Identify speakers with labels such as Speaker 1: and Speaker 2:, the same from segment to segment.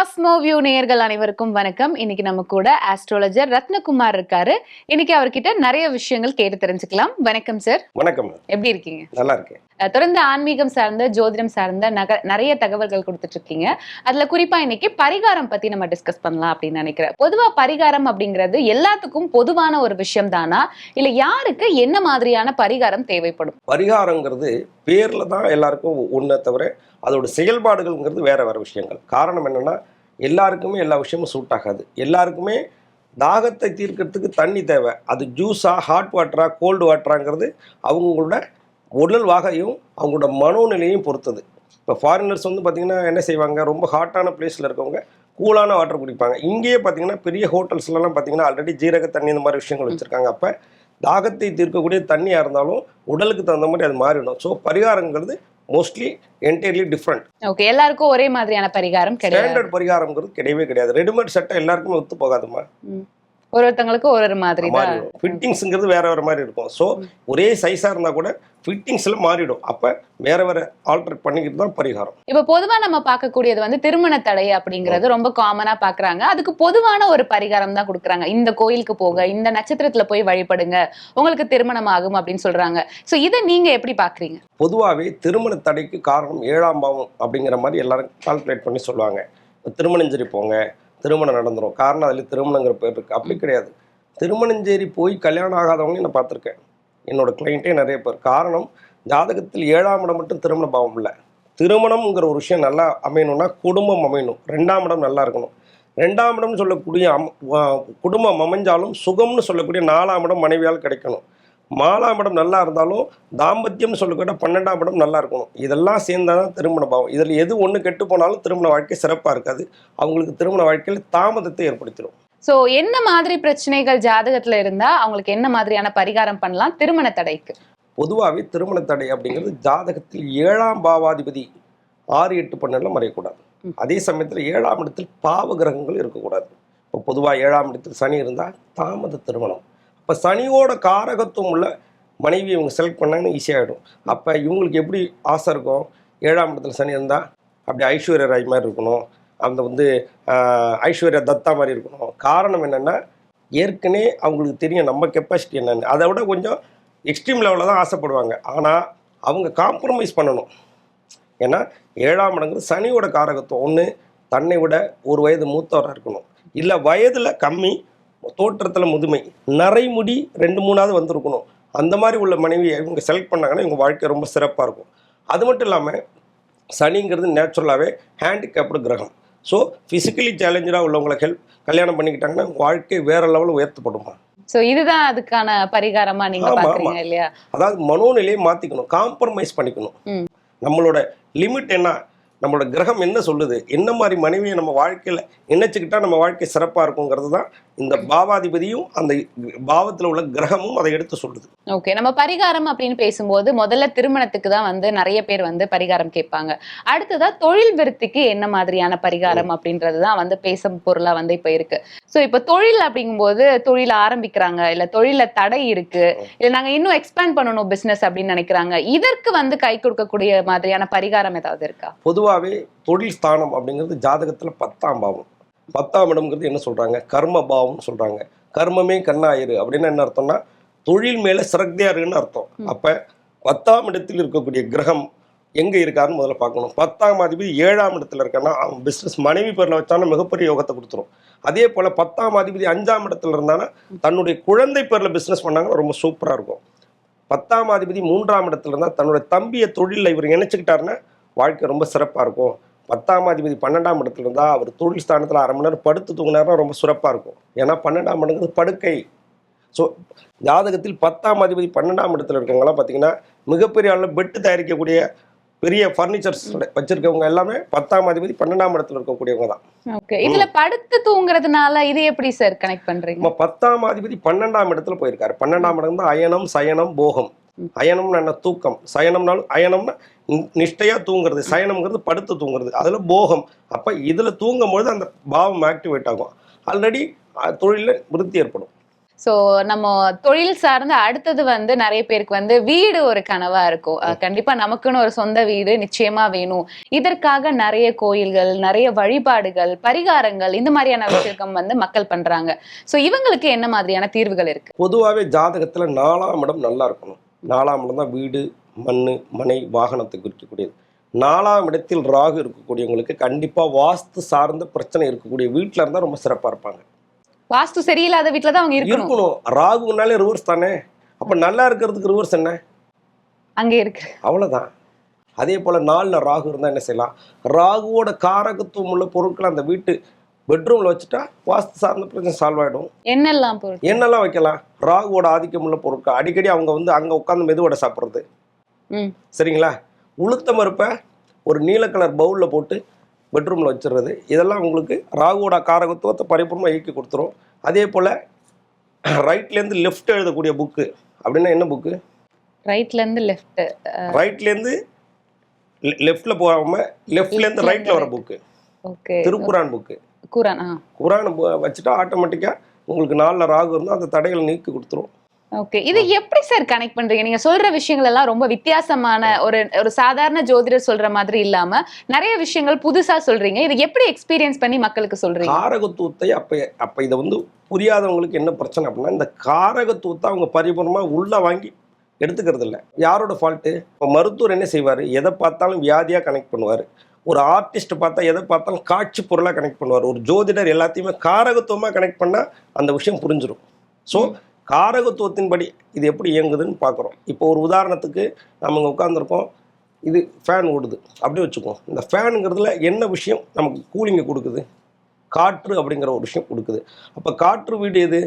Speaker 1: Cosmo view நேயர்கள் அனைவருக்கும் வணக்கம். இன்னைக்கு நம்ம கூட ஆஸ்ட்ராலஜர் ரத்னகுமார் இருக்காரு. இன்னைக்கு அவர்கிட்ட நிறைய விஷயங்கள் கேட்டு தெரிஞ்சுக்கலாம். வணக்கம் சார்
Speaker 2: வணக்கம்.
Speaker 1: எப்படி இருக்கீங்க?
Speaker 2: நல்லா இருக்கேன்.
Speaker 1: தொடர்ந்து ஆன்மீகம் சார்ந்த ஜோதிடம் சார்ந்த நக நிறைய தகவல்கள் கொடுத்துட்டு இருக்கீங்க அதுல குறிப்பா இன்னைக்கு பரிகாரம் பத்தி நம்ம டிஸ்கஸ் பண்ணலாம் அப்படின்னு நினைக்கிறேன். பொதுவா பரிகாரம் அப்படிங்கிறது எல்லாத்துக்கும் பொதுவான ஒரு விஷயம் தானா இல்ல யாருக்கு என்ன மாதிரியான பரிகாரம் தேவைப்படும்?
Speaker 2: பரிகாரங்கிறது பேர்ல தான் எல்லாருக்கும் ஒன்றை தவிர அதோட செயல்பாடுகள்ங்கிறது வேற வேற விஷயங்கள். காரணம் என்னன்னா எல்லாருக்குமே எல்லா விஷயமும் சூட் ஆகாது. எல்லாருக்குமே தாகத்தை தீர்க்கறதுக்கு தண்ணி தேவை. அது ஜூஸா ஹாட் வாட்டரா கோல்டு வாட்டராங்கிறது அவங்களோட உடல் வாகையும் அவங்களோட மனோநிலையும் பொறுத்தது. இப்போ ஃபாரினர்ஸ் வந்து பார்த்திங்கன்னா என்ன செய்வாங்க? ரொம்ப ஹாட்டான பிளேஸில் இருக்கவங்க கூலான வாட்டர் குடிப்பாங்க. இங்கேயே பார்த்தீங்கன்னா பெரிய ஹோட்டல்ஸ்லலாம் பார்த்தீங்கன்னா ஆல்ரெடி ஜீரக தண்ணி இந்த மாதிரி விஷயங்கள் வச்சுருக்காங்க. அப்போ தாகத்தை தீர்க்கக்கூடிய தண்ணியாக இருந்தாலும் உடலுக்கு தகுந்த மாதிரி அது மாறிடும். ஸோ பரிகாரங்கிறது மோஸ்ட்லி என்டையர்லி டிஃப்ரெண்ட்
Speaker 1: ஓகே எல்லாருக்கும் ஒரே மாதிரியான பரிகாரம் கிடையாது.
Speaker 2: ஸ்டாண்டர்ட் பரிகாரங்கிறது கிடையவே கிடையாது. ரெடிமேட் சட்டை எல்லாருக்குமே ஒத்து போகாதுமா.
Speaker 1: ஒரு ஒருத்தங்களுக்கு ஒரு ஒரு மாதிரி
Speaker 2: மாறிடும் ஃபிட்டிங்ஸுங்கிறது வேற வேற மாதிரி இருக்கும். ஸோ ஒரே சைஸாக இருந்தால் கூட ஃபிட்டிங்ஸில் மாறிடும். அப்போ வேற வேற ஆல்டர் பண்ணிக்கிட்டு தான் பரிகாரம்.
Speaker 1: இப்ப பொதுவா நம்ம பார்க்கக்கூடியது வந்து திருமண தடை அப்படிங்கறது ரொம்ப காமனா பாக்குறாங்க அதுக்கு பொதுவான ஒரு பரிகாரம் தான் கொடுக்குறாங்க. இந்த கோயிலுக்கு போக இந்த நட்சத்திரத்துல போய் வழிபடுங்க உங்களுக்கு திருமணம் ஆகும் அப்படின்னு சொல்றாங்க. சோ இதை நீங்க எப்படி பாக்குறீங்க
Speaker 2: பொதுவாகவே திருமண தடைக்கு காரணம் ஏழாம் பாவம் அப்படிங்கிற மாதிரி எல்லாரும் கால்குலேட் பண்ணி சொல்லுவாங்க. திருமணஞ்சேரி போங்க திருமணம் நடந்துரும். காரணம் அதில் திருமணங்கிற பேர் இருக்குது அப்படி கிடையாது. திருமணஞ்சேரி போய் கல்யாணம் ஆகாதவங்க நான் பார்த்துருக்கேன். என்னோடய கிளைண்ட்டே நிறைய பேர். காரணம் ஜாதகத்தில் ஏழாம் இடம் மட்டும் திருமண பாவம் இல்லை. திருமணம்ங்கிற ஒரு விஷயம் நல்லா அமையணும்னா குடும்பம் அமையணும். ரெண்டாம் இடம் நல்லா இருக்கணும். ரெண்டாம் இடம்னு சொல்லக்கூடிய அம் குடும்பம் அமைஞ்சாலும் சுகம்னு சொல்லக்கூடிய நாலாம் இடம் மனைவியால் கிடைக்கணும். மாலாம் இடம் நல்லா இருந்தாலும் தாம்பத்தியம்னு சொல்லக்கூட பன்னெண்டாம் இடம் நல்லா இருக்கணும். இதெல்லாம் சேர்ந்தாதான் தான் திருமண பாவம். இதில் எது ஒன்று கெட்டு போனாலும் திருமண வாழ்க்கை சிறப்பாக இருக்காது. அவங்களுக்கு திருமண வாழ்க்கையில் தாமதத்தை ஏற்படுத்திடும்.
Speaker 1: சோ என்ன மாதிரி பிரச்சனைகள் ஜாதகத்துல இருந்தா அவங்களுக்கு என்ன மாதிரியான பரிகாரம் பண்ணலாம் திருமண தடைக்கு?
Speaker 2: பொதுவாகவே திருமண தடை அப்படிங்கிறது ஜாதகத்தில் ஏழாம் பாவாதிபதி ஆறு எட்டு பன்னெண்டில் மறையக்கூடாது. அதே சமயத்தில் ஏழாம் இடத்தில் பாவ கிரகங்கள் இருக்கக்கூடாது. இப்போ பொதுவாக ஏழாம் இடத்தில் சனி இருந்தால் தாமத திருமணம். அப்போ சனியோட காரகத்துவம் உள்ள மனைவி இவங்க செலக்ட் பண்ணாங்கன்னு ஈஸியாகிடும் அப்போ இவங்களுக்கு எப்படி ஆசை இருக்கும் ஏழாம் இடத்துல சனி இருந்தால் அப்படி ஐஸ்வர்யா ராய் மாதிரி இருக்கணும். அந்த வந்து ஐஸ்வர்யா தத்தா மாதிரி இருக்கணும். காரணம் என்னென்னா ஏற்கனவே அவங்களுக்கு தெரியும் நம்ம கெப்பாசிட்டி என்னென்னு. அதை விட கொஞ்சம் எக்ஸ்ட்ரீம் லெவலில் தான் ஆசைப்படுவாங்க. ஆனால் அவங்க காம்ப்ரமைஸ் பண்ணணும். ஏன்னா ஏழாம் இடங்கிறது சனியோட காரகத்துவம். ஒன்று தன்னை விட ஒரு வயது மூத்தவராக இருக்கணும். இல்லை வயதில் கம்மி தோற்றத்தில் முதுமை. நரைமுடி ரெண்டு மூணாவது வந்திருக்கணும். அந்த மாதிரி உள்ள மனைவியை இவங்க செலக்ட் பண்ணாங்கன்னா இவங்க வாழ்க்கை ரொம்ப சிறப்பாக இருக்கும். அது மட்டும் இல்லாமல் சனிங்கிறது நேச்சுரலாகவே ஹேண்டிகேப்டு கிரகம். ஸோ ஃபிசிக்கலி சேலஞ்சராக உள்ளவங்களை ஹெல்ப் கல்யாணம் பண்ணிக்கிட்டாங்கன்னா வாழ்க்கை வேற லெவலில் உயர்த்தப்படுமா
Speaker 1: சோ இதுதான் அதுக்கான பரிகாரமா நீங்க பாக்குறீங்க. இல்லையா?
Speaker 2: அதாவது மனோநிலையை மாற்றிக்கணும் காம்ப்ரமைஸ் பண்ணிக்கணும். நம்மளோட லிமிட் என்ன? நம்மளோட கிரகம் என்ன சொல்லுது? என்ன மாதிரி மனைவியை நம்ம வாழ்க்கையில் இணைச்சிக்கிட்டா நம்ம வாழ்க்கை சிறப்பாக இருக்குங்கிறது தான் இந்த பாவாதிபதியும் அந்த பாவத்தில் உள்ள கிரகமும் அதை எடுத்து சொல்லுது.
Speaker 1: ஓகே நம்ம பரிகாரம் அப்படின்னு பேசும்போது முதல்ல திருமணத்துக்கு தான் வந்து நிறைய பேர் வந்து பரிகாரம் கேட்பாங்க. அடுத்ததா தொழில் விருத்திக்கு என்ன மாதிரியான பரிகாரம் அப்படின்றது தான் வந்து பேசும் பொருளா வந்து இப்ப இருக்கு. சோ இப்ப தொழில் அப்படிங்கும்போது தொழில் ஆரம்பிக்கிறாங்க இல்ல தொழில தடை இருக்கு இல்ல நாங்க இன்னும் எக்ஸ்பேண்ட் பண்ணணும் பிசினஸ் அப்படின்னு நினைக்கிறாங்க. இதற்கு வந்து கை கொடுக்கக்கூடிய மாதிரியான பரிகாரம் ஏதாவது இருக்கா?
Speaker 2: பொதுவாகவே தொழில் ஸ்தானம் அப்படிங்கிறது ஜாதகத்தில் பத்தாம் பாவம். பத்தாம் இடம்ங்கிறது என்ன சொல்கிறாங்க கர்ம பாவம்னு சொல்கிறாங்க கர்மமே கண்ணாயிரு அப்படின்னு என்ன அர்த்தம்னா தொழில் மேலே சிரக்தியாக இருக்குன்னு அர்த்தம். அப்போ பத்தாம் இடத்தில் இருக்கக்கூடிய கிரகம் எங்கே இருக்காருன்னு முதல்ல பார்க்கணும். பத்தாம் அதிபதி ஏழாம் இடத்துல இருக்கான்னா அவன் பிஸ்னஸ் மனைவி பேரில் வச்சானா மிகப்பெரிய யோகத்தை கொடுத்துரும். அதே போல் பத்தாம் அதிபதி அஞ்சாம் இடத்துல இருந்தானா தன்னுடைய குழந்தை பேரில் பிஸ்னஸ் பண்ணாங்கன்னா ரொம்ப சூப்பராக இருக்கும். பத்தாம் அதிபதி மூன்றாம் இடத்துல இருந்தால் தன்னுடைய தம்பியை தொழிலில் இவர் இணைச்சிக்கிட்டாருன்னா வாழ்க்கை ரொம்ப சிறப்பாக இருக்கும். பத்தாம் அதிபதி பன்னெண்டாம் இடத்துல இருந்தால் அவர் தொழில் ஸ்தானத்தில் அரை மணி நேரம் படுத்து தூங்கினாருன்னா ரொம்ப சிறப்பாக இருக்கும். ஏன்னா பன்னெண்டாம் இடங்கிறது படுக்கை. ஸோ ஜாதகத்தில் பத்தாம் அதிபதி பன்னெண்டாம் இடத்துல இருக்கவங்கலாம் பார்த்தீங்கன்னா மிகப்பெரிய அளவில் பெட்டு தயாரிக்கக்கூடிய பெரிய ஃபர்னிச்சர்ஸ் வச்சிருக்கவங்க எல்லாமே பத்தாம் அதிபதி பன்னெண்டாம் இடத்துல இருக்கக்கூடியவங்க தான்.
Speaker 1: ஓகே இதுல படுத்து தூங்குறதுனால இது எப்படி சார் கனெக்ட் பண்றீங்க?
Speaker 2: பத்தாம் அதிபதி பன்னெண்டாம் இடத்துல போயிருக்காரு. பன்னெண்டாம் இடம் தான் அயனம் சயனம் போகம். அயனம்னா என்ன தூக்கம்? சயனம்னாலும் அயனம்னா நி- நிஷ்டையா தூங்குறது. சயனம்ங்கிறது படுத்து தூங்குறது. அதுல போகம். அப்ப இதுல தூங்கும் பொழுது அந்த பாவம் ஆக்டிவேட் ஆகும். ஆல்ரெடி தொழிலில் விருத்தி ஏற்படும்.
Speaker 1: சோ நம்ம தொழில் சார்ந்த அடுத்தது வந்து நிறைய பேருக்கு வந்து வீடு ஒரு கனவா இருக்கும். கண்டிப்பா நமக்குன்னு ஒரு சொந்த வீடு நிச்சயமா வேணும். இதற்காக நிறைய கோயில்கள் நிறைய வழிபாடுகள் பரிகாரங்கள் இந்த மாதிரியான விஷயம் வந்து மக்கள் பண்றாங்க. சோ இவங்களுக்கு என்ன மாதிரியான தீர்வுகள் இருக்கு?
Speaker 2: பொதுவாகவே ஜாதகத்தில் நாலாம் இடம் நல்லா இருக்கணும். நாலாம் இடம் தான் வீடு மண் மனை வாகனத்தை குறிக்கக்கூடியது நாலாம் இடத்தில் ராகு இருக்கக்கூடியவங்களுக்கு கண்டிப்பாக வாஸ்து சார்ந்த பிரச்சனை இருக்கக்கூடிய வீட்டில் இருந்தால் ரொம்ப சிறப்பாக இருப்பாங்க.
Speaker 1: வாஸ்து சரியில்லாத வீட்டுல தான் அவங்க இருக்கணும்.
Speaker 2: ராகுனாலே ரிவர்ஸ் தானே? அப்போ நல்லா இருக்கிறதுக்கு ரிவர்ஸ் என்ன?
Speaker 1: அங்க இருக்கு.
Speaker 2: அவ்வளோதான் அதே போல் நாலில் ராகு இருந்தால் என்ன செய்யலாம்? ராகுவோட காரகத்துவம் உள்ள பொருட்களை அந்த வீட்டு பெட்ரூமில் வச்சுட்டா வாஸ்து சார்ந்த பிரச்சனை சால்வ் ஆகிடும்
Speaker 1: என்னெல்லாம்
Speaker 2: என்னெல்லாம் வைக்கலாம்? ராகுவோட ஆதிக்கம் உள்ள பொருட்கள். அடிக்கடி அவங்க வந்து அங்கே உட்காந்து மெதுவடை சாப்பிட்றது. சரிங்களா? உளுத்த மறுப்பை ஒரு நீல கலர் பவுலில் போட்டு பெட்ரூமில் வச்சிடுறது. இதெல்லாம் உங்களுக்கு ராகுவோட காரகத்துவத்தை பரிபூர்ணமாக இயக்கி கொடுத்துரும். அதே போல் ரைட்லேருந்து லெஃப்ட் எழுதக்கூடிய புக்கு அப்படின்னா என்ன புக்கு
Speaker 1: ரைட்ல இருந்து லெஃப்ட்
Speaker 2: ரைட்லேருந்து லெஃப்டில் போகாமல் லெஃப்ட்லேருந்து ரைட்டில் வர புக்கு
Speaker 1: ஓகே
Speaker 2: திருக்குரான் புக்கு
Speaker 1: குரான்
Speaker 2: குரானை வச்சுட்டா ஆட்டோமேட்டிக்காக உங்களுக்கு நாலில் ராகு இருந்தால் அந்த தடைகளை நீக்கி கொடுத்துரும்.
Speaker 1: ஓகே. இது எப்படி சார் கனெக்ட் பண்றீங்க? நீங்க சொல்ற விஷயங்கள் எல்லாம் ரொம்ப வித்தியாசமான ஒரு ஒரு சாதாரண ஜோதிடர் சொல்ற மாதிரி இல்லாம நிறைய விஷயங்கள் புதுசா சொல்றீங்க. இது எப்படி எக்ஸ்பீரியன்ஸ் பண்ணி மக்களுக்கு சொல்றீங்க?
Speaker 2: காரகத்துவத்தை அப்போ அப்போ இதை வந்து புரியாதவங்களுக்கு என்ன பிரச்சனை அப்படின்னா இந்த காரகத்துவத்தை அவங்க பரிபூர்ணமாக உள்ளே வாங்கி எடுத்துக்கிறது இல்லை யாரோட ஃபால்ட்டு இப்போ மருத்துவர் என்ன செய்வார்? எதை பார்த்தாலும் வியாதியாக கனெக்ட் பண்ணுவார். ஒரு ஆர்டிஸ்ட் பார்த்தா எதை பார்த்தாலும் காட்சி பொருளாக கனெக்ட் பண்ணுவார். ஒரு ஜோதிடர் எல்லாத்தையுமே காரகத்துவமாக கனெக்ட் பண்ணால் அந்த விஷயம் புரிஞ்சிடும் ஸோ காரகத்துவத்தின்படி இது எப்படி இயங்குதுன்னு பார்க்குறோம். இப்போ ஒரு உதாரணத்துக்கு நம்ம இங்கே உட்காந்துருக்கோம் இது ஃபேன் ஓடுது. அப்படி வச்சுக்குவோம். இந்த ஃபேனுங்கிறதுல என்ன விஷயம் நமக்கு கூலிங்கை கொடுக்குது? காற்று அப்படிங்கிற ஒரு விஷயம் கொடுக்குது. அப்போ காற்று வீடு எது?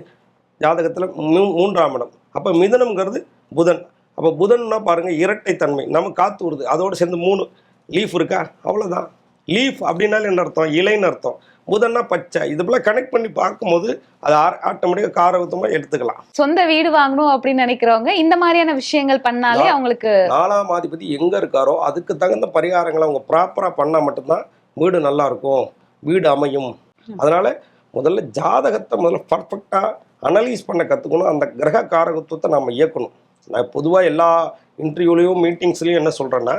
Speaker 2: ஜாதகத்தில் மூ மூன்றாம் இடம். அப்போ மிதனம்ங்கிறது புதன். அப்போ புதன்னா பாருங்கள் இரட்டைத்தன்மை. நம்ம காற்று வருது. அதோடு சேர்ந்து மூணு லீஃப் இருக்கா? அவ்வளோதான் லீஃப் அப்படின்னாலே என்ன அர்த்தம்? இலைன்னு அர்த்தம். புதன்னா பச்சை. இது போல கனெக்ட் பண்ணி பார்க்கும்போது அது ஆட்டோமேட்டிக்காக காரகத்தமாக எடுத்துக்கலாம்.
Speaker 1: சொந்த வீடு வாங்கணும் அப்படின்னு நினைக்கிறவங்க இந்த மாதிரியான விஷயங்கள் பண்ணாலே அவங்களுக்கு
Speaker 2: நாலாம் அதிபதி எங்கே இருக்காரோ அதுக்கு தகுந்த பரிகாரங்களை அவங்க ப்ராப்பராக பண்ணால் மட்டும்தான் வீடு நல்லா இருக்கும். வீடு அமையும். அதனால் முதல்ல ஜாதகத்தை முதல்ல பர்ஃபெக்டாக அனலைஸ் பண்ண கற்றுக்கணும் அந்த கிரக காரகத்துவத்தை நம்ம இயக்கணும். நான் பொதுவாக எல்லா இன்டர்வியூலையும் மீட்டிங்ஸ்லையும் என்ன சொல்கிறேன்னா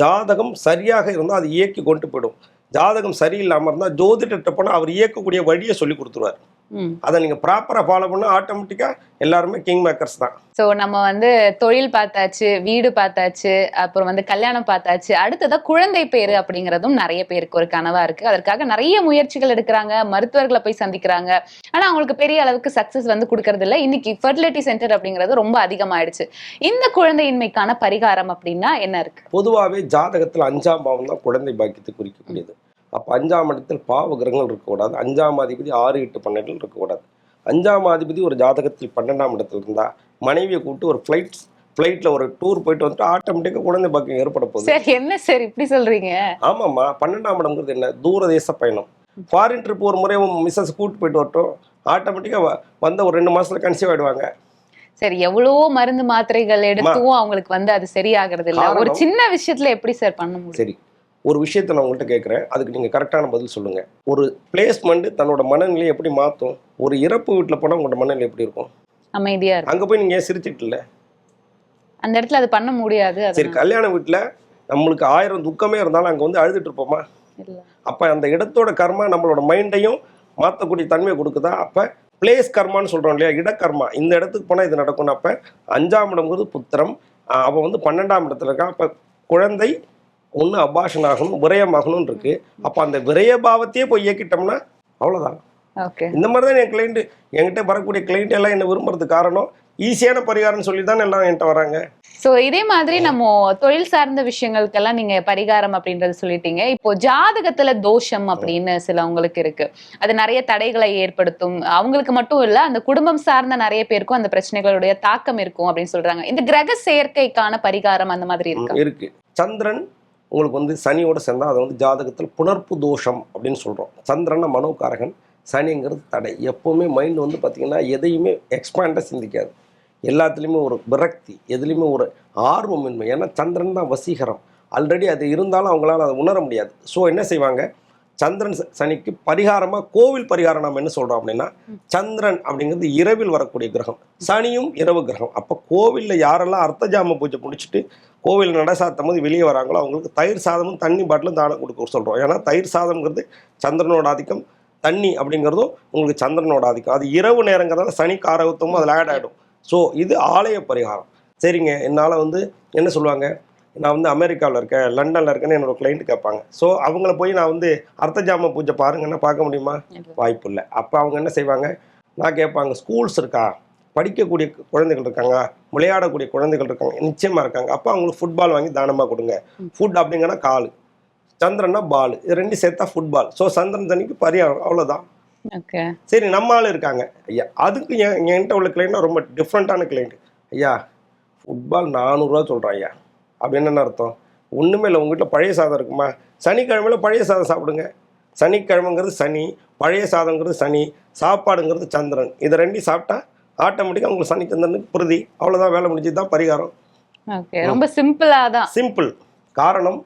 Speaker 2: ஜாதகம் சரியாக இருந்தால் அது இயக்கி கொண்டு போயிடும். ஜாதகம் சரியில்லாமல் இருந்தால் ஜோதிடர்கிட்ட போனால் அவர் இயக்கக்கூடிய வழியை சொல்லி கொடுத்துருவார். அதை நீங்கள் ப்ராப்பராக ஃபாலோ பண்ணால் ஆட்டோமேட்டிக்காக எல்லாருமே கிங் மேக்கர்ஸ் தான்.
Speaker 1: சோ நம்ம வந்து தொழில் பார்த்தாச்சு வீடு பார்த்தாச்சு அப்புறம் வந்து கல்யாணம் பார்த்தாச்சு அடுத்ததா குழந்தை பேரு அப்படிங்கறதும் நிறைய பேருக்கு ஒரு கனவா இருக்கு. அதற்காக நிறைய முயற்சிகள் எடுக்கிறாங்க மருத்துவர்களை போய் சந்திக்கிறாங்க. ஆனா அவங்களுக்கு பெரிய அளவுக்கு சக்சஸ் வந்து கொடுக்கறது இல்ல இன்னைக்கு ஃபெர்டிலிட்டி சென்டர் அப்படிங்கிறது ரொம்ப அதிகமாயிடுச்சு. இந்த குழந்தையின்மைக்கான பரிகாரம் அப்படின்னா என்ன இருக்கு?
Speaker 2: பொதுவாகவே ஜாதகத்தில் அஞ்சாம் பாவம் தான் குழந்தை பாக்கியத்தை குறிக்கக்கூடியது. அப்போ அஞ்சாம் இடத்தில் பாவ கிரகங்கள் இருக்கக்கூடாது. அஞ்சாம் அதிபதி ஆறு எட்டு பன்னெண்டில் இருக்கக்கூடாது. அஞ்சாம் அதிபதி ஒரு ஜாதகத்தில் பன்னெண்டாம் இடத்துல இருந்தால் மனைவியை கூப்பிட்டு ஒரு ஃப்ளைட் ஃப்ளைட்டில் ஒரு டூர் போயிட்டு வந்துட்டு ஆட்டோமேட்டிக்காக குழந்தை பாக்கியம் ஏற்பட போகுது.
Speaker 1: சரி என்ன சார்? இப்படி சொல்றீங்க?
Speaker 2: ஆமாம்மா பன்னெண்டாம் இடம்ங்கிறது என்ன? தூரதேச பயணம். ஃபாரின் ட்ரிப் ஒரு முறை மிஸ்ஸஸ் கூப்பிட்டு போயிட்டு வரட்டும். ஆட்டோமேட்டிக்காக வந்த ஒரு ரெண்டு மாசத்துல கன்சீவ் ஆயிடுவாங்க.
Speaker 1: சரி எவ்வளவோ மருந்து மாத்திரைகள் எடுத்தும் அவங்களுக்கு வந்து அது சரியாகிறது இல்ல ஒரு? சின்ன விஷயத்துல எப்படி சார் பண்ண முடியும்?
Speaker 2: சரி. ஒரு விஷயத்தை நான் உங்கள்கிட்ட கேட்குறேன். அதுக்கு நீங்கள் கரெக்டான பதில் சொல்லுங்கள் ஒரு பிளேஸ்மெண்ட் தன்னோட மனநிலையை எப்படி மாற்றும் ஒரு இறப்பு வீட்டில் போனால் உங்களோட மனநிலை எப்படி இருக்கும்?
Speaker 1: அமைதியா இருக்கும்.
Speaker 2: அங்கே போய் நீங்கள் ஏன் சிரிச்சிட்டு இல்லை
Speaker 1: அந்த இடத்துல அது பண்ண முடியாது
Speaker 2: சரி. கல்யாண வீட்டில் நம்மளுக்கு ஆயிரம் துக்கமே இருந்தாலும் அங்கே வந்து அழுதுட்டு இருப்போமா? அப்போ அந்த இடத்தோட கர்மா நம்மளோட மைண்டையும் மாற்றக்கூடிய தன்மையை கொடுக்குதா? அப்போ பிளேஸ் கர்மான்னு சொல்கிறோம் இல்லையா? இடக்கர்மா. இந்த இடத்துக்கு போனால் இது நடக்கும்னு அப்போ அஞ்சாம் இடம்ங்கிறது புத்திரம். அவன் வந்து பன்னெண்டாம் இடத்துல இருக்கான் அப்போ குழந்தை ஒன்று அபாஷன் ஆகணும் விரயமாகணும்னு இருக்கு. அப்போ அந்த விரய பாவத்தையே போய் இயக்கிட்டோம்னா அவ்வளோதான்
Speaker 1: ஓகே.
Speaker 2: இந்த மாதிரி தான் என் கிளைண்ட் என்கிட்ட வரக்கூடிய கிளைண்ட் எல்லாம் என்ன விரும்புறதுக்கு காரணம் ஈஸியான பரிகாரம்னு சொல்லி தான் எல்லாம் என்கிட்ட வராங்க.
Speaker 1: சோ இதே மாதிரி நம்ம தொழில் சார்ந்த விஷயங்களுக்கெல்லாம் நீங்க பரிகாரம் அப்படின்றது சொல்லிட்டீங்க. இப்போ ஜாதகத்துல தோஷம் அப்படின்னு சிலவங்களுக்கு இருக்கு. அது நிறைய தடைகளை ஏற்படுத்தும். அவங்களுக்கு மட்டும் இல்ல அந்த குடும்பம் சார்ந்த நிறைய பேருக்கும் அந்த பிரச்சனைகளுடைய தாக்கம் இருக்கும் அப்படின்னு சொல்றாங்க. இந்த கிரக சேர்க்கைக்கான பரிகாரம் அந்த மாதிரி இருக்கா?
Speaker 2: இருக்கு. சந்திரன் உங்களுக்கு வந்து சனியோட சேர்ந்தால் அதை வந்து ஜாதகத்தில் புணர்ப்பு தோஷம் அப்படின்னு சொல்கிறோம் சந்திரன மனோகாரகன் சனிங்கிறது தடை. எப்போவுமே மைண்ட் வந்து பார்த்திங்கன்னா எதையுமே எக்ஸ்பேண்டாக சிந்திக்காது. எல்லாத்துலேயுமே ஒரு விரக்தி எதுலேயுமே ஒரு ஆர்வமின்மை. ஏன்னா சந்திரன் தான் வசீகரம். ஆல்ரெடி அது இருந்தாலும் அவங்களால அதை உணர முடியாது. ஸோ என்ன செய்வாங்க? சந்திரன் சனிக்கு பரிகாரமா கோவில் பரிகாரம் நம்ம என்ன சொல்றோம் அப்படின்னா சந்திரன் அப்படிங்கிறது இரவில் வரக்கூடிய கிரகம். சனியும் இரவு கிரகம். அப்போ கோவில்ல யாரெல்லாம் அர்த்தஜாம பூஜை முடிச்சுட்டு கோவில் நட சாத்தும் போது வெளியே வராங்களோ அவங்களுக்கு தயிர் சாதமும் தண்ணி பாட்டிலும் தானம் கொடுக்க சொல்றோம். ஏன்னா தயிர் சாதம்ங்கிறது சந்திரனோட ஆதிக்கம் தண்ணி அப்படிங்கிறதும் உங்களுக்கு சந்திரனோட ஆதிக்கம். அது இரவு நேரங்கிறதால சனி காரகத்துவமும் அதில் ஆட் ஆகிடும் ஸோ இது ஆலய பரிகாரம். சரிங்க. என்னால் வந்து என்ன சொல்லுவாங்க? நான் வந்து அமெரிக்காவில் இருக்கேன் லண்டனில் இருக்கேன்னு என்னோட கிளைண்ட் கேட்பாங்க. ஸோ அவங்கள போய் நான் வந்து அர்த்தஜாம பூஜை பாருங்கன்னா பார்க்க முடியுமா? வாய்ப்பு இல்லை. அப்போ அவங்க என்ன செய்வாங்க? நான் கேட்பாங்க ஸ்கூல்ஸ் இருக்கா? படிக்கக்கூடிய குழந்தைகள் இருக்காங்க விளையாடக்கூடிய குழந்தைகள் இருக்காங்க நிச்சயமாக இருக்காங்க. அப்போ அவங்களுக்கு ஃபுட்பால் வாங்கி தானமாக கொடுங்க. ஃபுட் அப்படிங்கன்னா கால். சந்திரன்னா பால். இது ரெண்டு சேர்த்தா ஃபுட்பால் ஸோ சந்திரன் தனிக்கு பரிகாரம் அவ்வளோதான் சரி நம்ம ஆள் இருக்காங்க. ஐயா அதுக்கு என் என்கிட்ட உள்ள கிளைண்ட் ரொம்ப டிஃப்ரெண்ட்டான கிளைண்ட் ஐயா ஃபுட்பால் நானூறுரூவா சொல்கிறேன் ஐயா. அப்படின்னு என்ன அர்த்தம்? ஒன்றுமே இல்லை உங்கள் வீட்டில் பழைய சாதம் இருக்குமா? சனிக்கிழமையில பழைய சாதம் சாப்பிடுங்க. சனிக்கிழமைங்கிறது சனி பழைய சாதங்கிறது சனி சாப்பாடுங்கிறது சந்திரன். இதை ரெண்டையும் சாப்பிட்டா ஆட்டோமேட்டிக்காக உங்களுக்கு சனி சந்திரனுக்கு பிரதி. அவ்வளோதான் வேலை முடிஞ்சது தான் பரிகாரம்.
Speaker 1: ரொம்ப சிம்பிளா தான்.
Speaker 2: சிம்பிள். காரணம்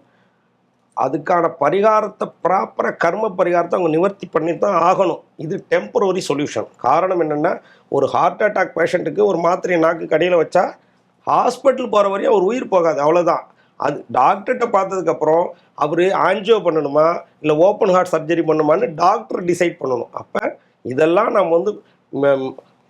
Speaker 2: அதுக்கான பரிகாரத்தை ப்ராப்பராக கர்ம பரிகாரத்தை அவங்க நிவர்த்தி பண்ணி தான் ஆகணும். இது டெம்பரரி சொல்யூஷன் காரணம் என்னென்னா ஒரு ஹார்ட் அட்டாக் பேஷண்ட்டுக்கு ஒரு மாத்திரையை நாக்கு கடியில் வச்சா ஹாஸ்பிட்டல் போகிற வரையும் அவர் உயிர் போகாது அவ்வளோதான் அது டாக்டர்கிட்ட பார்த்ததுக்கப்புறம் அவர் ஆன்ஜியோ பண்ணணுமா இல்லை ஓப்பன் ஹார்ட் சர்ஜரி பண்ணணுமான்னு டாக்டர் டிசைட் பண்ணணும். அப்போ இதெல்லாம் நம்ம வந்து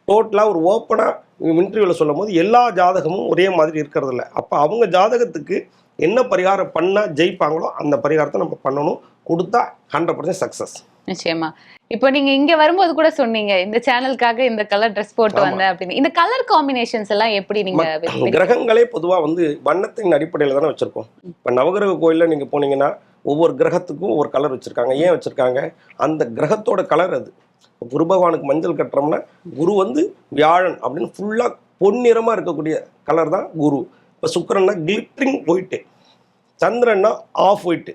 Speaker 2: டோட்டலாக ஒரு ஓப்பனாக இன்டர்வியூவில் சொல்லும் போது எல்லா ஜாதகமும் ஒரே மாதிரி இருக்கிறதில்ல. அப்போ அவங்க ஜாதகத்துக்கு என்ன பரிகாரம் பண்ணால் ஜெயிப்பாங்களோ அந்த பரிகாரத்தை நம்ம பண்ணணும். கொடுத்தா ஹண்ட்ரட் பர்சன்ட் சக்ஸஸ்
Speaker 1: நிச்சயமா. இப்போ நீங்க இங்க வரும்போது கூட சொன்னீங்க இந்த சேனலுக்காக இந்த கலர் ட்ரெஸ் போட்டு. வந்தேன் அப்படின்னு. இந்த கலர் காம்பினேஷன்ஸ் எல்லாம் எப்படி நீங்க
Speaker 2: கிரகங்களே பொதுவாக வந்து வண்ணத்தின் அடிப்படையில் தானே வச்சுருக்கோம். இப்போ நவகிரக கோயிலில் நீங்கள் போனீங்கன்னா ஒவ்வொரு கிரகத்துக்கும் ஒவ்வொரு கலர் வச்சுருக்காங்க. ஏன் வச்சுருக்காங்க? அந்த கிரகத்தோட கலர் அது. குரு பகவானுக்கு மஞ்சள் கட்டுறோம்னா குரு வந்து வியாழன் அப்படின்னு ஃபுல்லாக பொன்னிறமாக இருக்கக்கூடிய கலர் தான் குரு. இப்போ சுக்கிரன்னா கிளிட்டரிங் ஒயிட்டு சந்திரன்னா ஆஃப் ஒயிட்டு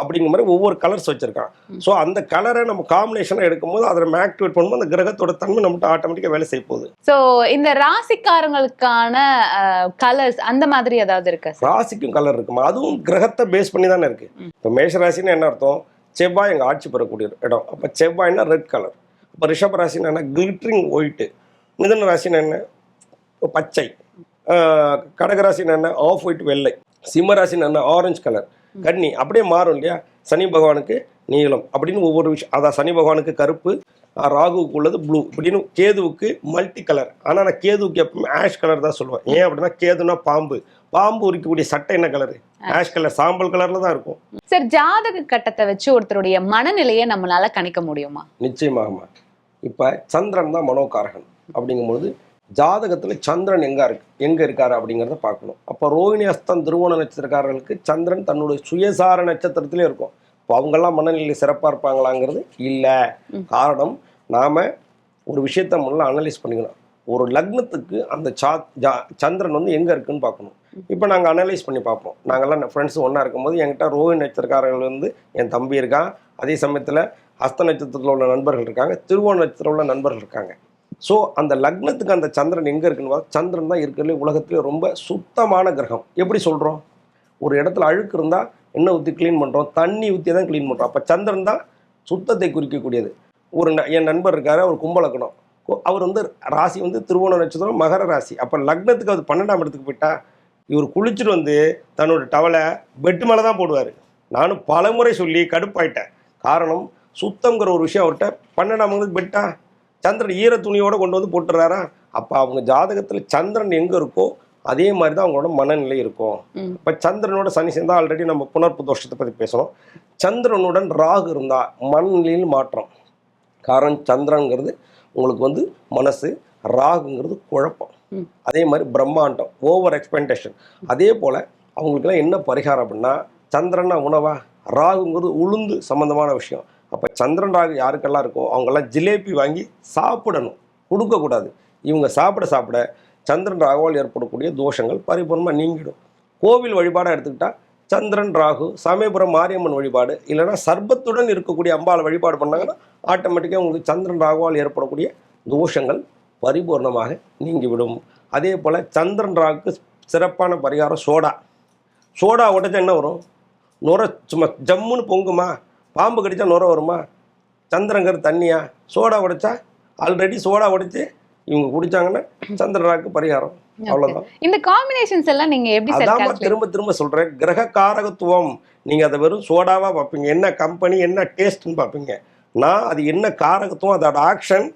Speaker 2: அப்படிங்கிற மாதிரி ஒவ்வொரு கலர்ஸ் வச்சுருக்கான். ஸோ அந்த கலரை நம்ம காம்பினேஷனாக எடுக்கும்போது அதை நம்ம ஆக்டிவேட் பண்ணும்போது அந்த கிரகத்தோட தன்மை நம்மகிட்ட ஆட்டோமேட்டிக்காக வேலை செய்ய போகுது.
Speaker 1: சோ இந்த ராசிக்காரங்களுக்கான கலர்ஸ் அந்த மாதிரி ஏதாவது இருக்கா
Speaker 2: ராசிக்கும் கலர் இருக்குமா? அதுவும் கிரகத்தை பேஸ் பண்ணி தானே இருக்கு இப்போ மேஷராசின்னு என்ன அர்த்தம்? செவ்வாய் எங்கள் ஆட்சி பெறக்கூடிய இடம். அப்போ செவ்வாய்னா ரெட் கலர் இப்போ ரிஷப ராசின்னு என்ன? கிளிட்டரிங் ஒயிட்டு மிதன ராசின்னு என்ன? பச்சை. கடகராசின்னு என்ன? ஆஃப் ஒயிட் வெள்ளை. சிம்ம ராசின்னு என்ன? ஆரஞ்சு கலர் கன்னி அப்படியே மாறும் இல்லையா? சனி பகவானுக்கு நீலம் அப்படின்னு ஒவ்வொரு விஷயம். அதான் சனி பகவானுக்கு கருப்பு ராகுவுக்கு உள்ளது ப்ளூ இப்படின்னு கேதுவுக்கு மல்டி கலர் ஆனால் நான் கேதுவுக்கு எப்பவுமே ஆஷ் கலர் தான் சொல்லுவேன். ஏன் அப்படின்னா கேதுனா பாம்பு. பாம்பு உரிக்கக்கூடிய சட்டை என்ன கலரு ஆஷ் கலர் சாம்பல் கலரில் தான் இருக்கும்.
Speaker 1: சார் ஜாதக கட்டத்தை வச்சு ஒருத்தருடைய மனநிலையை நம்மளால கணிக்க முடியுமா?
Speaker 2: நிச்சயமாகமா. இப்போ சந்திரன் தான் மனோகாரகன் அப்படிங்கும்போது ஜாதகத்தில் சந்திரன் எங்கே இருக்கு எங்கே இருக்காரு அப்படிங்கிறத பார்க்கணும். அப்போ ரோகிணி அஸ்தம் திருவோண நட்சத்திரக்காரர்களுக்கு சந்திரன் தன்னுடைய சுயசார நட்சத்திரத்திலே இருக்கும். இப்போ அவங்கெல்லாம் மனநிலை சிறப்பாக இருப்பாங்களாங்கிறது இல்லை. காரணம் நாம் ஒரு விஷயத்த முதல்ல அனலைஸ் பண்ணிக்கணும். ஒரு லக்னத்துக்கு அந்த சா ஜா சந்திரன் வந்து எங்கே இருக்குன்னு பார்க்கணும். இப்போ நாங்கள் அனலைஸ் பண்ணி பார்ப்போம். நாங்கள்லாம் ஃப்ரெண்ட்ஸ் ஒன்றா இருக்கும்போது என்கிட்ட ரோஹிணி நட்சத்திரக்காரர்கள் வந்து என் தம்பி இருக்கான். அதே சமயத்தில் ஹஸ்த நட்சத்திரத்தில் உள்ள நண்பர்கள் இருக்காங்க. திருவோண நட்சத்திரம் உள்ள நண்பர்கள் இருக்காங்க. ஸோ அந்த லக்னத்துக்கு அந்த சந்திரன் எங்கே இருக்குன்னு பார்த்தா சந்திரன் தான் இருக்கிறதுலே உலகத்திலே ரொம்ப சுத்தமான கிரகம். எப்படி சொல்கிறோம் ஒரு இடத்துல அழுக்கு இருந்தால் எண்ணெய் ஊற்றி க்ளீன் பண்ணுறோம் தண்ணி ஊற்றி தான் க்ளீன் பண்ணுறோம் அப்போ சந்திரன் தான் சுத்தத்தை குறிக்கக்கூடியது. ஒரு ந- என் நண்பர் இருக்கார் அவர் கும்பலக்கணம். அவர் வந்து ராசி வந்து திருவோண நட்சத்திரம் மகர ராசி. அப்போ லக்னத்துக்கு அது பன்னெண்டாம் இடத்துக்கு போயிட்டா இவர் குளிச்சுட்டு வந்து தன்னோட டவலை பெட்டு மேலே தான் போடுவார். நானும் பலமுறை சொல்லி கடுப்பாயிட்டேன். காரணம் சுத்தங்கிற ஒரு விஷயம் அவர்கிட்ட பன்னெண்டாம் இடத்துக்கு பெட்டா சந்திரன் ஈர துணியோட கொண்டு வந்து போட்டுறாரா? அப்போ அவங்க ஜாதகத்தில் சந்திரன் எங்கே இருக்கோ அதே மாதிரி தான் அவங்களோட மனநிலை இருக்கும். இப்போ சந்திரனோட சனி சேர்ந்தா ஆல்ரெடி நம்ம புனர்ப்பு தோஷத்தை பற்றி பேசணும் சந்திரனுடன் ராகு இருந்தால் மனநிலையில் மாற்றம். காரணம் சந்திரன்கிறது உங்களுக்கு வந்து மனசு ராகுங்கிறது குழப்பம். அதே மாதிரி பிரம்மாண்டம் ஓவர் எக்ஸ்பெக்டேஷன் அதே போல் அவங்களுக்குலாம் என்ன பரிகாரம் அப்படின்னா சந்திரனா உணவா? ராகுங்கிறது உளுந்து சம்மந்தமான விஷயம். அப்போ சந்திரன் ராகு யாருக்கெல்லாம் இருக்கோ அவங்கெல்லாம் ஜிலேபி வாங்கி சாப்பிடணும். கொடுக்கக்கூடாது. இவங்க சாப்பிட சாப்பிட சந்திரன் ராகுவால் ஏற்படக்கூடிய தோஷங்கள் பரிபூர்ணமாக நீங்கிடும். கோவில் வழிபாடாக எடுத்துக்கிட்டால் சந்திரன் ராகு சமயபுரம் மாரியம்மன் வழிபாடு இல்லைன்னா சர்பத்துடன் இருக்கக்கூடிய அம்பாள் வழிபாடு பண்ணாங்கன்னா ஆட்டோமேட்டிக்காக உங்களுக்கு சந்திரன் ராகுவால் ஏற்படக்கூடிய தோஷங்கள் பரிபூர்ணமாக நீங்கிவிடும். அதே போல் சந்திரன் ராகுக்கு சிறப்பான பரிகாரம் சோடா. சோடா உடச்சா என்ன வரும்? நுர சும்மா ஜம்முன்னு பொங்குமா? பாம்பு கடிச்சா நுர வருமா? சந்திரங்கர் தண்ணியா? சோடா உடைச்சா ஆல்ரெடி சோடா உடைச்சு இவங்க குடிச்சாங்கன்னா சந்திரனாக்கு பரிகாரம். அவ்வளவுதான்.
Speaker 1: இந்த காம்பினேஷன்ஸ் எல்லாம் நீங்க எப்படி calculate
Speaker 2: திரும்ப திரும்ப சொல்றேன். கிரக காரகத்துவம் நீங்க அதை வெறும் சோடாவா பார்ப்பீங்க. என்ன கம்பெனி என்ன டேஸ்ட்னு பார்ப்பீங்க. நான் அது என்ன காரகத்துவம் அதோட ஆக்ஷன்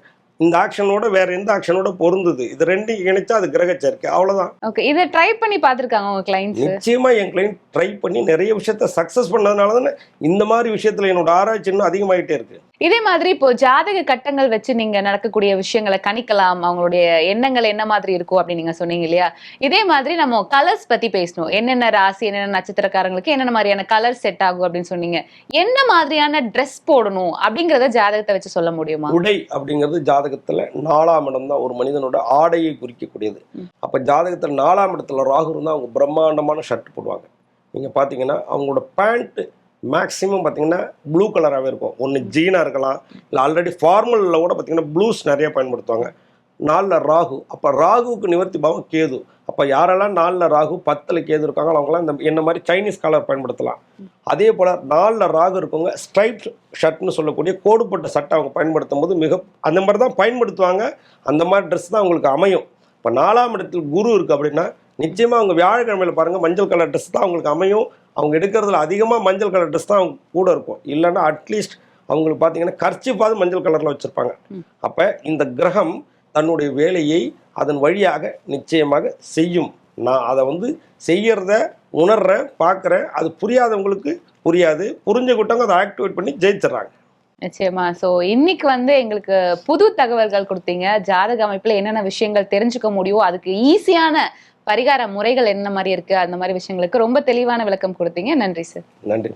Speaker 2: இந்த ஆக்ஷனோட வேற எந்த ஆக்ஷனோட பொருந்துது? இது ரெண்டையும் இணைச்சா அது கிரக சேர்க்கை. அவ்வளவுதான்.
Speaker 1: ஓகே இதை ட்ரை பண்ணி பார்த்திருக்காங்க உங்க கிளைண்ட்ஸ்
Speaker 2: நிச்சயமா என் கிளைண்ட் ட்ரை பண்ணி நிறைய விஷயத்த சக்சஸ் பண்ணதுனால தானே இந்த மாதிரி விஷயத்துல என்னோட ஆராய்ச்சி இன்னும் அதிகமாயிட்டே இருக்கு.
Speaker 1: இதே மாதிரி இப்போ ஜாதக கட்டங்கள் வச்சு நீங்க நடக்கக்கூடிய விஷயங்களை கணிக்கலாம் அவங்களுடைய எண்ணங்கள் என்ன மாதிரி இருக்கும் அப்படின்னு நீங்க சொன்னீங்க இல்லையா? இதே மாதிரி நம்ம கலர்ஸ் பத்தி பேசணும். என்னென்ன ராசி என்னென்ன நட்சத்திரக்காரங்களுக்கு என்னென்ன மாதிரியான கலர் செட் ஆகும் அப்படின்னு சொன்னீங்க. என்ன மாதிரியான ட்ரெஸ் போடணும் அப்படிங்கறத ஜாதகத்தை வச்சு சொல்ல முடியுமா?
Speaker 2: உடை அப்படிங்கிறது ஜாதகத்துல நாலாம் இடம் தான் ஒரு மனிதனோட ஆடையை குறிக்கக்கூடியது. அப்ப ஜாதகத்துல நாலாம் இடத்துல ராகு இருந்தா அவங்க பிரம்மாண்டமான ஷர்ட் போடுவாங்க. நீங்க பாத்தீங்கன்னா அவங்களோட பேண்ட் மேக்ஸிமம் பார்த்தீங்கன்னா ப்ளூ கலராகவே இருக்கும். ஒன்று ஜீனாக இருக்கலாம். இல்லை ஆல்ரெடி ஃபார்மலில் கூட பார்த்தீங்கன்னா ப்ளூஸ் நிறைய பயன்படுத்துவாங்க. நாலில் ராகு. அப்போ ராகுவுக்கு நிவர்த்தி பாவம் கேது. அப்போ யாரெல்லாம் நாலில் ராகு பத்தில் கேது இருக்காங்களோ அவங்களாம் இந்த என்ன மாதிரி சைனீஸ் கலர் பயன்படுத்தலாம். அதே போல் நாலில் ராகு இருக்கவங்க ஸ்ட்ரைப்ட் ஷர்ட்னு சொல்லக்கூடிய கோடுப்பட்ட சட்டை அவங்க பயன்படுத்தும் போது மிக அந்த மாதிரி தான் பயன்படுத்துவாங்க. அந்த மாதிரி ட்ரெஸ் தான் அவங்களுக்கு அமையும். இப்போ நாலாம் இடத்தில் குரு இருக்குது அப்படின்னா நிச்சயமாக அவங்க வியாழக்கிழமையில் பாருங்கள் மஞ்சள் கலர் ட்ரெஸ் தான் அவங்களுக்கு அமையும். அவங்க எடுக்கிறதுல அதிகமாக மஞ்சள் கலர் ட்ரெஸ் தான் அவங்க கூட இருக்கும். இல்லைன்னா அட்லீஸ்ட் அவங்களுக்கு பார்த்தீங்கன்னா கர்ச்சிப்பாவது மஞ்சள் கலரில் வச்சுருப்பாங்க. அப்போ இந்த கிரகம் தன்னுடைய வேலையை அதன் வழியாக நிச்சயமாக செய்யும். நான் அதை வந்து செய்யறத உணர்றேன் பார்க்குறேன் அது புரியாதவங்களுக்கு புரியாது. புரிஞ்சுக்கிட்டவங்க அதை ஆக்டிவேட் பண்ணி ஜெயிச்சிடுறாங்க.
Speaker 1: நிச்சயமா. சோ இன்னைக்கு வந்து எங்களுக்கு புது தகவல்கள் கொடுத்தீங்க. ஜாதக அமைப்புல என்னென்ன விஷயங்கள் தெரிஞ்சுக்க முடியும் அதுக்கு ஈஸியான பரிகார முறைகள் என்ன மாதிரி இருக்கு? அந்த மாதிரி விஷயங்களுக்கு ரொம்ப தெளிவான விளக்கம் கொடுத்தீங்க. நன்றி சார்.
Speaker 2: நன்றி.